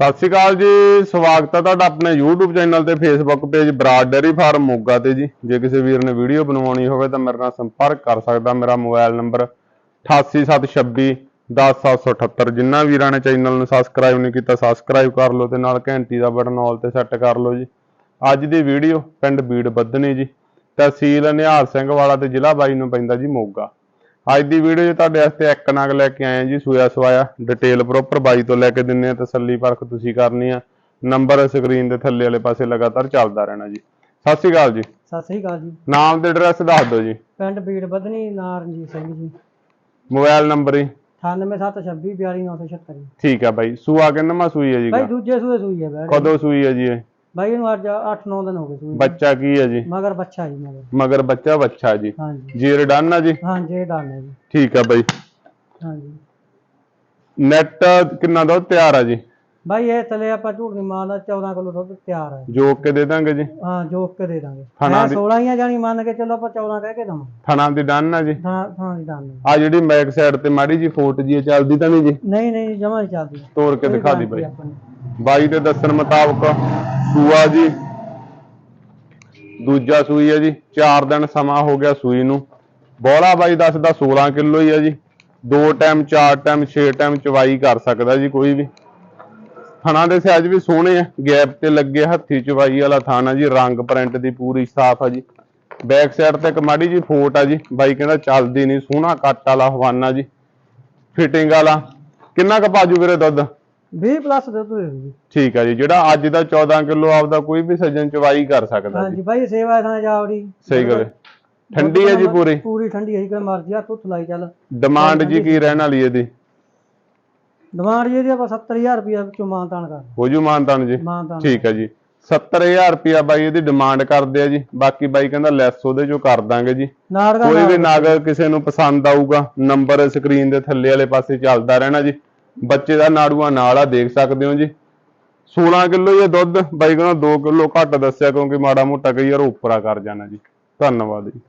ਸਤਿ ਸ਼੍ਰੀ ਅਕਾਲ ਜੀ, ਸਵਾਗਤ ਹੈ ਤੁਹਾਡਾ ਆਪਣੇ YouTube ਚੈਨਲ ਤੇ, Facebook page Brar dairy farm Moga ਤੇ ਜੀ। ਜੇ ਕਿਸੇ ਵੀਰ ਨੇ ਵੀਡੀਓ ਬਣਵਾਉਣੀ ਹੋਵੇ ਤਾਂ ਮੇਰੇ ਨਾਲ ਸੰਪਰਕ ਕਰ ਸਕਦਾ, ਮੇਰਾ ਮੋਬਾਈਲ ਨੰਬਰ 88726 10778 ਜਿਨ੍ਹਾਂ ਵੀਰਾਂ ਨੇ ਚੈਨਲ ਨੂੰ ਸਬਸਕ੍ਰਾਈਬ ਨਹੀਂ ਕੀਤਾ ਸਬਸਕ੍ਰਾਈਬ ਕਰ ਲਓ ਤੇ ਨਾਲ ਘੰਟੀ ਦਾ ਬਟਨ ਆਲ ਤੇ ਸੈੱਟ ਕਰ ਲਓ ਜੀ। ਅੱਜ ਦੀ ਵੀਡੀਓ ਪਿੰਡ ਬੀੜ ਬੱਧਨੀ ਜੀ, ਤਹਿਸੀਲ ਨਿਹਾਲ ਸਿੰਘ ਵਾਲਾ ਤੇ ਜ਼ਿਲ੍ਹਾ ਬਾਈ ਨੂੰ ਪੈਂਦਾ ਜੀ ਮੋਗਾ। ਅੱਜ ਦੀ ਵੀਡੀਓ 'ਚ ਤੁਹਾਡੇ ਵਾਸਤੇ ਇੱਕ ਨਗ ਲੈ ਕੇ ਆਏ ਹਾਂ ਜੀ ਸੂਆ ਸਵਾਇਆ। ਡਿਟੇਲ ਪ੍ਰੋਪਰ ਬਾਈ ਤੋਂ ਲੈ ਕੇ ਦਿੰਨੇ ਆ ਤਸੱਲੀ ਪਰਖ ਤੁਸੀਂ ਕਰਨੀ ਆ। ਨੰਬਰ ਸਕਰੀਨ ਦੇ ਥੱਲੇ ਵਾਲੇ ਪਾਸੇ ਲਗਾਤਾਰ ਚੱਲਦਾ ਰਹਿਣਾ ਜੀ। ਸਤਿ ਸ਼੍ਰੀ ਅਕਾਲ ਜੀ। ਸਤਿ ਸ੍ਰੀ ਅਕਾਲ ਜੀ। ਨਾਮ ਤੇ ਐਡਰੈਸ ਦੱਸ ਦਿਓ ਜੀ। ਪਿੰਡ ਬੀੜ ਬਦਨੀ ਨਾਂ ਰਣਜੀਤ ਸਿੰਘ ਜੀ। ਮੋਬਾਈਲ ਨੰਬਰ ਹੀ 9876242976 ਜੀ। ਠੀਕ ਆ ਬਾਈ। ਸੂਆ ਕਿੰਨਵਾਂ ਸੂਈ ਹੈ ਜੀ ਬਾਈ ਦੂਜੇ ਸੂਏ ਸੂਈ ਹੈ ਬੈੜ ਕਦੋਂ ਸੂਈ ਹੈ ਜੀ ਇਹ? ਬਾਈ ਇਹਨੂੰ ਅੱਜ 8-9 ਦਿਨ ਹੋ ਗਏ ਸੂਈ। ਬੱਚਾ ਕੀ ਹੈ ਜੀ? ਮਗਰ ਬੱਚਾ ਜੀ ਮਗਰ। ਮਗਰ ਬੱਚਾ ਬੱਚਾ ਜੀ। ਹਾਂਜੀ। ਜੀਰ ਡਨ ਆ ਜੀ? ਹਾਂ ਜੇ ਡਾਲ ਹੈ ਜੀ। ਠੀਕ ਆ ਬਾਈ। ਹਾਂਜੀ। ਨੈਟ ਕਿੰਨਾ ਦੁੱਧ ਤਿਆਰ ਆ ਜੀ? ਬਾਈ ਇਹ ਤਲੇ ਆਪਾਂ ਝੂਠ ਨਹੀਂ ਮਾਰਦਾ 14 ਕਿਲੋ ਦੁੱਧ ਤਿਆਰ ਹੈ ਜੋਕ ਕੇ ਦੇ ਦਾਂਗੇ ਜੀ। ਹਾਂ ਜੋਕ ਕੇ ਦੇ ਦਾਂਗੇ। ਮੈਂ ਦੀ- 16 ਹੀ ਆ ਜਾਣੀ ਮੰਨ ਕੇ ਚੱਲੋ ਆਪਾਂ 14 ਕਹਿ ਕੇ ਦਵਾਂ ਥਣਾ ਦੀ ਡਨ ਆ ਜੀ। ਥਾਂ ਥਾਂ ਦੀ ਡਾਲ ਨਹੀਂ ਆ ਜਿਹੜੀ ਬੈਕ ਸਾਈਡ ਤੇ ਮਾੜੀ ਜੀ ਫੋਟ ਜੀ ਚੱਲਦੀ ਤਾਂ ਨਹੀਂ ਜੀ? ਨਹੀਂ ਨਹੀਂ ਜਮਾ ਨਹੀਂ ਚੱਲਦੀ ਤੋੜ ਕੇ ਦਿਖਾ ਦੀ ਬਾਈ। ਬਾਈ ਦੇ ਦੱਸਣ ਮੁਤਾਬਕ ਸੂਆ ਜੀ। ਦੂਜਾ ਸੂਈ ਹੈ ਜੀ। 4 ਦਿਨ ਸਮਾਂ ਹੋ ਗਿਆ ਸੂਈ ਨੂੰ। ਬੋਲਾ ਬਾਈ ਦੱਸਦਾ 16 ਕਿਲੋ ਹੀ ਹੈ ਜੀ। ਦੋ ਟਾਈਮ ਚਾਰ ਟਾਈਮ ਛੇ ਟਾਈਮ ਚਵਾਈ ਕਰ ਸਕਦਾ ਜੀ ਕੋਈ ਵੀ। ਥਣਾ ਦੇ ਸਾਈਜ਼ ਵੀ ਸੋਹਣੇ ਆ। ਗੈਪ ਤੇ ਲੱਗੇ ਹੱਥੀ ਚਵਾਈ ਵਾਲਾ ਥਾਣਾ ਜੀ। ਰੰਗ ਪ੍ਰਿੰਟ ਦੀ ਪੂਰੀ ਸਾਫ਼ ਆ ਜੀ। ਬੈਕ ਸਾਈਡ ਤੇ ਇੱਕ ਮਾੜੀ ਜੀ ਫੋਟ ਆ ਜੀ। ਬਾਈ ਕਹਿੰਦਾ ਚੱਲਦੀ ਨਹੀਂ ਸੋਹਣਾ ਕੱਟ ਵਾਲਾ ਹਵਾਨਾ ਜੀ। ਫਿਟਿੰਗ ਵਾਲਾ। ਕਿੰਨਾ ਕੁ ਪਾਜੂ ਵੀਰੇ ਦੁੱਧ? 20 ਪਲੱਸ ਦੁੱਧ ਦੇ ਜੀ। ਠੀਕ ਆ ਜੀ ਜਿਹੜਾ ਅੱਜ ਦਾ 14 ਕਿਲੋ ਆਪਦਾ ਕੋਈ ਵੀ ਸੱਜਣ ਚਵਾਈ ਕਰ ਸਕਦਾ ਜੀ। ਹਾਂਜੀ ਬਾਈ ਸੇਵਾ ਥਾਂ ਜਾਵੜੀ ਸਹੀ ਗੱਲ ਹੈ। ਠੰਡੀ ਹੈ ਜੀ ਪੂਰੀ? ਪੂਰੀ ਠੰਡੀ ਹੈ ਜੀ ਕੋਈ ਮਰਜ਼ੀ ਆ ਤੂੰ ਲਾਈ ਚੱਲ। ਡਿਮਾਂਡ ਜੀ ਕੀ ਰਹਿਣ ਵਾਲੀ ਇਹਦੀ? ਡਿਮਾਂਡ ਜੀ ਇਹਦੀ ਆਪਾਂ 70000 ਰੁਪਏ ਵਿੱਚੋਂ ਮਾਨਤਾਨ ਕਰ ਹੋ। ਜੂ ਮਾਨਤਾਨ ਜੀ? ਮਾਨਤਾਨ। ਠੀਕ ਆ ਜੀ। 70000 ਰੁਪਿਆ ਬਾਈ ਇਹਦੀ ਡਿਮਾਂਡ ਕਰਦੇ ਆ ਜੀ। ਬਾਕੀ ਬਾਈ ਕਹਿੰਦਾ ਲੈਸ ਉਹਦੇ ਚੋਂ ਕਰ ਦਾਂਗੇ ਜੀ। ਕੋਈ ਵੀ ਨਗ ਕਿਸੇ ਨੂੰ ਪਸੰਦ ਆਊਗਾ ਨੰਬਰ ਸਕਰੀਨ ਦੇ ਥੱਲੇ ਵਾਲੇ ਪਾਸੇ ਚੱਲਦਾ ਰਹਿਣਾ ਜੀ। ਬੱਚੇ ਦਾ ਨਾੜੂਆ ਨਾਲ ਆ, ਦੇਖ ਸਕਦੇ ਹੋ ਜੀ। 16 ਕਿਲੋ ਇਹ ਦੁੱਧ, ਬਾਈ ਕਹਿੰਦਾ 2 ਕਿਲੋ ਘੱਟ ਦੱਸਿਆ ਕਿਉਂਕਿ ਮਾੜਾ ਮੋਟਾ ਕਈ ਵਾਰ ਉਪਰਾ ਕਰ ਜਾਣਾ ਜੀ। ਧੰਨਵਾਦ ਜੀ।